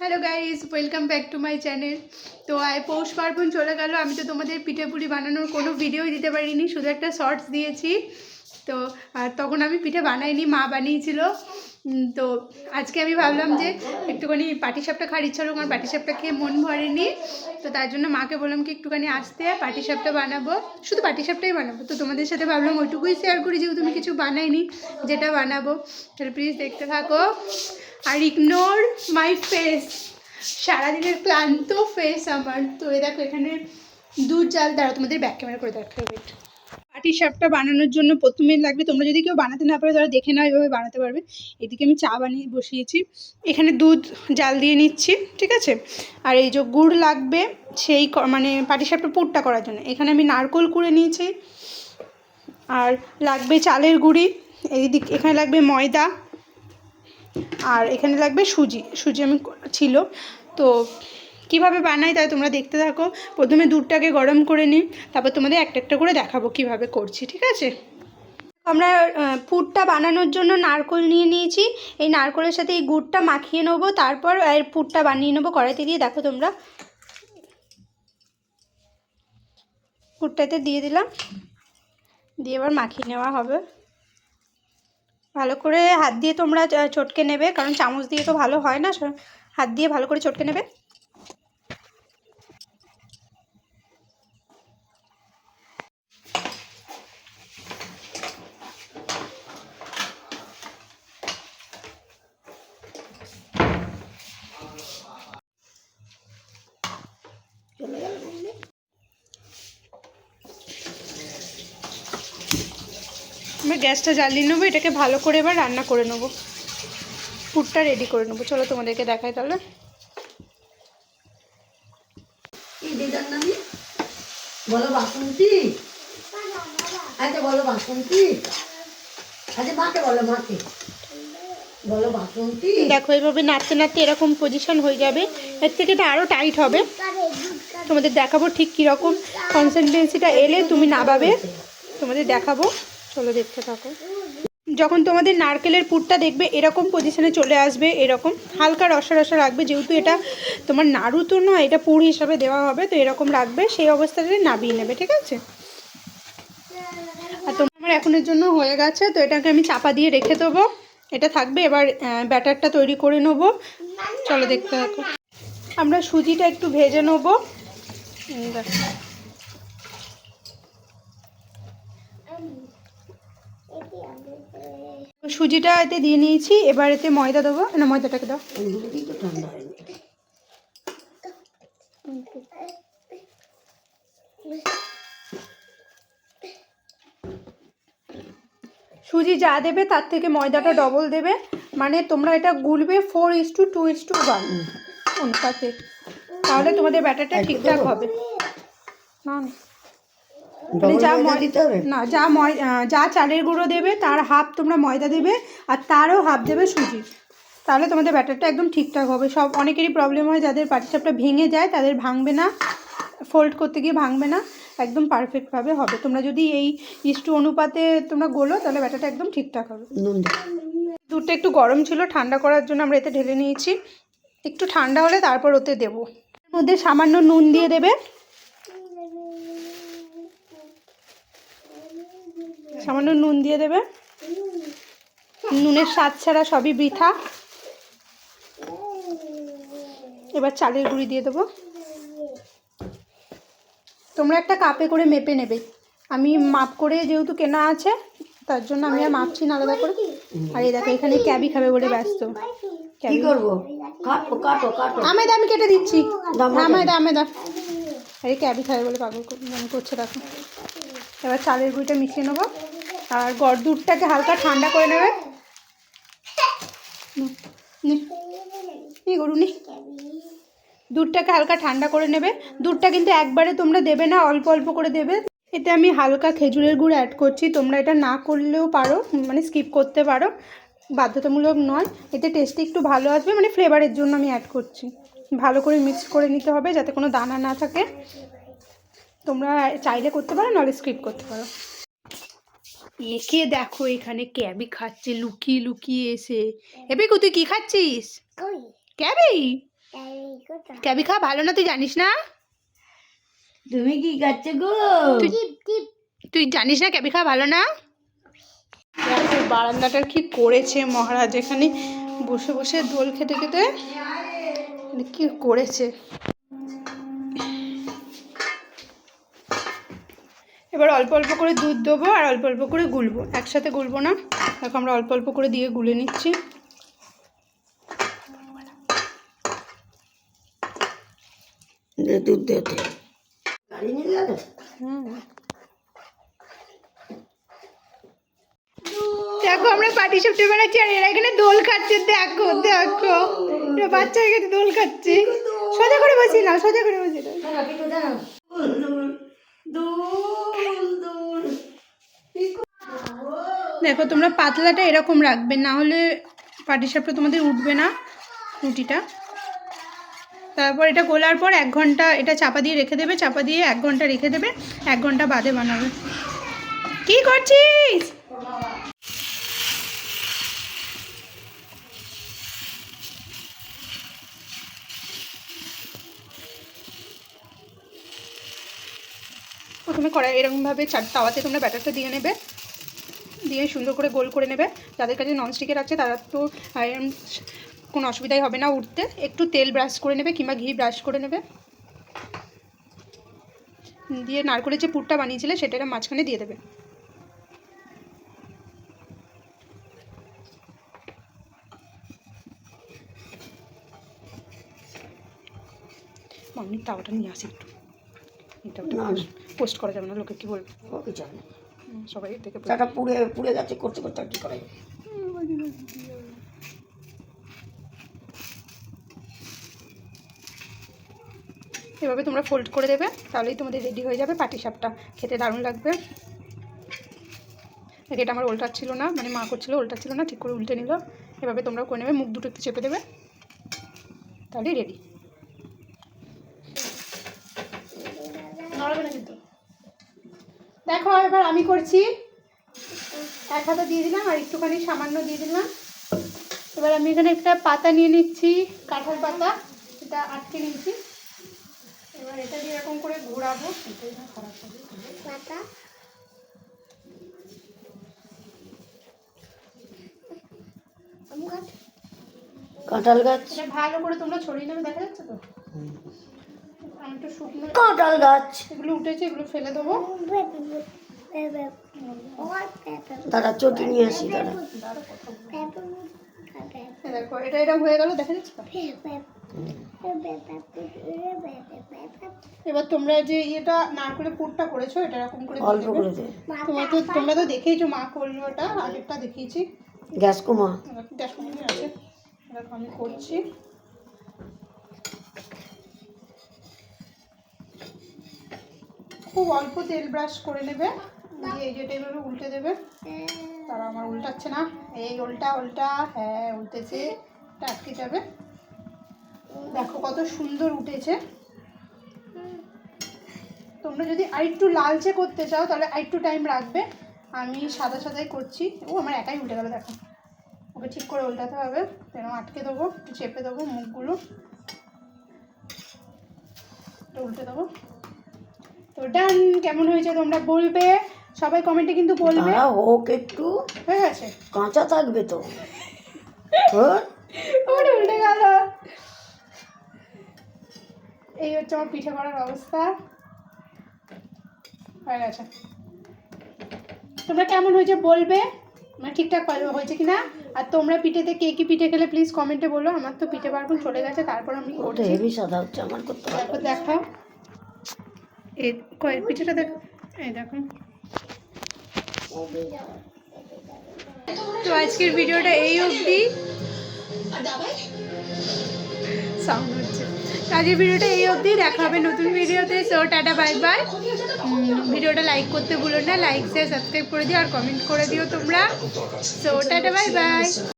Hello guys welcome back to my channel তো আয় পৌষ পার্বণ চলে গেল। আমি তো তোমাদের পিঠে পুলি বানানোর কোনো ভিডিওই দিতে পারিনি, শুধু একটা শর্টস দিয়েছি। তো আর তখন আমি পিঠে বানাইনি, মা বানিয়েছিল। তো, আজকে আমি ভাবলাম যে একটুখানি পাটিসাপটা খাওয়ার ইচ্ছা হলো, কারণ পাটিসাপটা খেয়ে মন ভরেনি। তো, তার জন্য মাকে বললাম কি, একটুখানি আসতে পাটিসাপটা বানাবো। শুধু পাটিসাপটাই বানাবো, তো তোমাদের সাথে ভাবলাম ওইটুকুই শেয়ার করি, যেহেতু তুমি কিছু বানাইনি, যেটা বানাবো। তাহলে প্লিজ দেখতে থাকো। আর ইগনোর মাই ফেস সারাদিনের ক্লান্ত ফেস আমার। তো এ দেখো, এখানে দুধ চাল দাঁড়া তোমাদের ব্যাক ক্যামেরা করে দেখাবে ওয়েট পাটি সাপটা বানানোর জন্য প্রথমে লাগবে, তোমরা যদি কেউ বানাতে না পারো তারা দেখে নাও, এভাবে বানাতে পারবে। এদিকে আমি চা বানিয়ে বসিয়েছি। এখানে দুধ, জাল দিয়ে নিচ্ছি, ঠিক আছে? আর এই যে গুড় লাগবে, সেই মানে পাটি সাপটা পুরটা করার জন্য। এখানে আমি নারকোল কুড়ে নিয়েছি। আর লাগবে চালের গুঁড়ি। এই দিক এখানে লাগবে ময়দা। আর এখানে লাগবে সুজি। সুজি আমি ছিল। তো কীভাবে বানাই তাই তোমরা দেখতে থাকো। প্রথমে দুধটাকে গরম করে নিই। তারপর তোমাদের একটা একটা করে দেখাবো কীভাবে করছি, ঠিক আছে? আমরা পুরটা বানানোর জন্য নারকোল নিয়ে নিয়েছি। এই নারকোলের সাথে এই গুড়টা মাখিয়ে নেব। তারপর এর পুরটা বানিয়ে নেব কড়াইতে দিয়ে। দেখো তোমরা। গুড়টাতে দিয়ে দিলাম। দিয়ে এবার মাখিয়ে নেওয়া হবে। ভালো করে হাত দিয়ে তোমরা চটকে নেবে, কারণ চামচ দিয়ে তো ভালো হয় না হাত দিয়ে ভালো করে চটকে নেবে। আমরা গ্যাসটা জ্বালিয়ে নেব এটাকে ভালো করে এবার রান্না করে নেব। পুরটা রেডি করে নেব। চলো তোমাদেরকে দেখাই তাহলে। বলো বাসন্তী। আচ্ছা বলো বাসন্তী। আচ্ছা মাকে বলো মাকে। বলো বাসন্তী। দেখো এইভাবে নাড়তে নাড়তে এরকম পজিশন হয়ে যাবে। এর থেকে এটা আরও টাইট হবে। তোমাদের দেখাবো ঠিক কীরকম। কনসিস্টেন্সিটা এলে তুমি নাবাবে তোমাদের দেখাবো। চলো দেখতে থাকো। যখন তোমাদের নারকেলের পুরটা দেখবে, এরকম পজিশনে চলে আসবে, এরকম হালকা রসা রসা রাখবে, যেহেতু এটা তোমার নাড়ু তো নয়, এটা পুর হিসাবে দেওয়া হবে, তো এরকম রাখবে, সেই অবস্থাতে নাবিয়ে নেবে, ঠিক আছে? আর তোমার এখনের জন্য হয়ে গেছে, তো এটাকে আমি চাপা দিয়ে রেখে দেবো। এটা থাকবে, এবার ব্যাটারটা তৈরি করে নেব। চলো দেখতে থাকো। আমরা সুজিটা একটু ভেজে নেব। দেখো। সুজিটা এতে দিয়ে নিয়েছি এবার এতে ময়দা দেবো। না ময়দাটাকে দাও। সুজি যা দেবে তার থেকে ময়দাটা ডবল দেবে। মানে তোমরা এটা গুলবে four is to two is to one অনুপাতে তাহলে তোমাদের ব্যাটারটা ঠিকঠাক হবে। না। যা ময়দা না যা ময় যা চালের গুঁড়ো দেবে তার হাফ তোমরা ময়দা দেবে আর তারও হাফ দেবে সুজি। তাহলে তোমাদের ব্যাটারটা একদম ঠিকঠাক হবে। সব অনেকেরই প্রবলেম হয় যাদের পাটিসাপটা ভেঙে যায় তাদের ভাঙবে না ফোল্ড করতে গিয়ে ভাঙবে না একদম পারফেক্টভাবে হবে। তোমরা যদি এই ইস্টু অনুপাতে তোমরা গোলো তাহলে ব্যাটারটা একদম ঠিকঠাক হবে। দুধটা একটু গরম ছিল ঠান্ডা করার জন্য আমরা এতে ঢেলে নিয়েছি। একটু ঠান্ডা হলে তারপর ওতে দেবো। মধ্যে সামান্য নুন দিয়ে দেবে। সামান্য নুন দিয়ে দেবে। নুনের স্বাদ ছাড়া সবই বৃথা। এবার চালের গুঁড়ি দিয়ে দেবো। তোমরা একটা কাপে করে মেপে নেবে। আমি মাপ করে যেহেতু কেনা আছে তার জন্য আমি আর মাপছি না আলাদা করে। আর এই দেখো এখানে ক্যাবি খাবে বলে ব্যস্ত। কি করব? আমি কেটে দিচ্ছি। আমি দা আমি দা আরে ক্যাবি খাবে বলে পাগল মানে করছে দেখো। এবার চালের গুঁড়িটা মিশিয়ে নেব। আর গড় দুধটাকে হালকা ঠান্ডা করে নেবে। দুধটাকে হালকা ঠান্ডা করে নেবে। দুধটা কিন্তু একবারে তোমরা দেবে না, অল্প অল্প করে দেবে। এতে আমি হালকা খেজুরের গুড় অ্যাড করছি। তোমরা এটা না করলেও পারো মানে স্কিপ করতে পারো। বাধ্যতামূলক নয়। এতে টেস্টে একটু ভালো আসবে মানে ফ্লেভারের জন্য আমি অ্যাড করছি। ভালো করে মিক্স করে নিতে হবে যাতে কোনো দানা না থাকে। তোমরা চাইলে করতে পারো, নাহলে স্কিপ করতে পারো। একে দেখো এখানে ক্যাবি খাচ্ছে লুকিয়ে লুকিয়ে এসে। এবে কো তুই কি খাচ্ছিস ক্যাবি ক্যাবি খা ভালো না তুই জানিস না? তুমি কি খাচ্ছ গো? তুই তুই জানিস না ক্যাবি খা ভালো না? বারান্দাটার কি করেছে মহারাজ? এখানে বসে বসে দোল খেতে খেতে। মানে কি করেছে? এবার অল্প অল্প করে দুধ দেবো আর অল্প অল্প করে গুলবো। একসাথে গুলবো না। দেখো আমরা অল্প অল্প করে দিয়ে গুলে নিচ্ছি। দুধ দে দে। গাড়ি নিয়ে গেল দেখো আমরা পাটি সাপটে বানাচ্ছি আর এরা এখানে দোল খাচ্ছে। দেখো দেখো। বাচ্চা হয়ে গেছে দোল খাচ্ছে। সোজা করে বসি না সোজা করে বসি না দেখো, তোমরা পাতলাটা এরকম রাখবে, না হলে পাটিসাপটা তোমাদের উঠবে না রুটিটা তারপর এটা গোলার পর এক ঘণ্টা এটা চাপা দিয়ে রেখে দেবে, চাপা দিয়ে এক ঘণ্টা রেখে দেবে, এক ঘণ্টা বাদে বানাবে। কি করছিস? প্রথমে কড়াই এরকমভাবে চার তাওয়াতে তোমরা ব্যাটারটা দিয়ে নেবে। দিয়ে সুন্দর করে গোল করে নেবে। যাদের কাছে ননস্টিকের আছে তারা তো কোনো অসুবিধাই হবে না উঠতে। একটু তেল ব্রাশ করে নেবে কিংবা ঘি ব্রাশ করে নেবে। দিয়ে নারকলের যে পুরটা বানিয়েছিলে সেটাকে মাঝখানে দিয়ে দেবে। মামনি তাওয়াটা নিয়ে আসি একটু। এটা। পোস্ট করা যাবে না লোকে কি বলবে? চল না। সবাই থেকে চাটা পুড়ে পুড়ে যাচ্ছে করতে করতে আর কি করা? যাবে? এভাবে তোমরা ফোল্ড করে দেবে তাহলেই তোমাদের রেডি হয়ে যাবে পাটি সাপটা। খেতে দারুণ লাগবে। এটা আমার উল্টাচ্ছিল না মানে মা করছিল উল্টাচ্ছিল না ঠিক করে উল্টে নিল। এভাবে তোমরাও করে নেবে মুখ দুটো একটু চেপে দেবে। তাহলেই রেডি নড়বে না কিন্তু। দেখো এবার আমি করছি। এক হাতে দিয়ে দিলাম আর একটুখানি সামান্য দিয়ে দিলাম। এবার আমি এখানে একটা পাতা নিয়ে নিচ্ছি কাঁঠাল পাতা। এটা আটকে নিচ্ছি এবার এটা দিয়ে এরকম করে ঘোরাবো। খারাপ হবে পাতা কাঁঠাল গাছ। ভালো করে তোমরা ছড়িয়ে নেবে দেখা যাচ্ছে তো? একটু শুকনো কাঁঠাল গাছ। এগুলো উঠেছে এগুলো ফেলে দেবো। দাদা চটি নিয়ে আসি দাদা। দেখো এটা হয়ে গেল দেখা যাচ্ছে এবার তোমরা যে ইয়েটা নারকেলের পুরটা করেছ এটা এরকম করে অল্প করে তোমরা তো তোমরা তো দেখেইছো মা করল ওটা আগেরটা দেখিয়েছি। গ্যাস কমা। গ্যাস কমিয়ে আছে। আমি করছি। খুব অল্প তেল ব্রাশ করে নেবে। দিয়ে এই যেটা এভাবে উল্টে দেবে। তারা আমার উল্টাচ্ছে না। এই উল্টা উল্টা হ্যাঁ উল্টেছে। এটা আটকে যাবে। দেখো কত সুন্দর উঠেছে। তোমরা যদি আরেকটু লালচে করতে চাও, তাহলে আরেকটু টাইম রাখবে আমি সাদা সাদাই করছি। ও, আমার একাই উল্টে গেলো, দেখো। ওকে ঠিক করে উল্টাতে হবে। এরকম আটকে দেবো, একটু চেপে দেবো মুখগুলো। উল্টে দেবো। তো ডান কেমন হয়েছে তোমরা বলবে? সবাই কমেন্টে কিন্তু বলবে। হোক একটু। হয়ে গেছে। কাঁচা থাকবে তো। হ্যাঁ? ওরে উল্টে গেল। এই হচ্ছে আমার পিঠে করার অবস্থা। হয়ে গেছে। তোমরা কেমন হয়েছে বলবে? মানে ঠিকঠাক হয়েছে কি না আর তোমরা পিঠেতে কে কি পিঠে খেলে প্লিজ কমেন্টে বলো। আমার তো পিঠে পার্বণ চলে গেছে তারপর আমি হেভি সাদা হচ্ছে আমার করতে তারপর দেখাও। এই দেখো। দেখো। তো আজকের ভিডিওটা এই অবধি। আজকের ভিডিওটা এই অবধি। দেখা হবে নতুন ভিডিওতে। সো টাটা বাই বাই ভিডিওটা লাইক করতে ভুলো না। লাইক শেয়ার সাবস্ক্রাইব করে দিও আর কমেন্ট করে দিও তোমরা। So tata bye by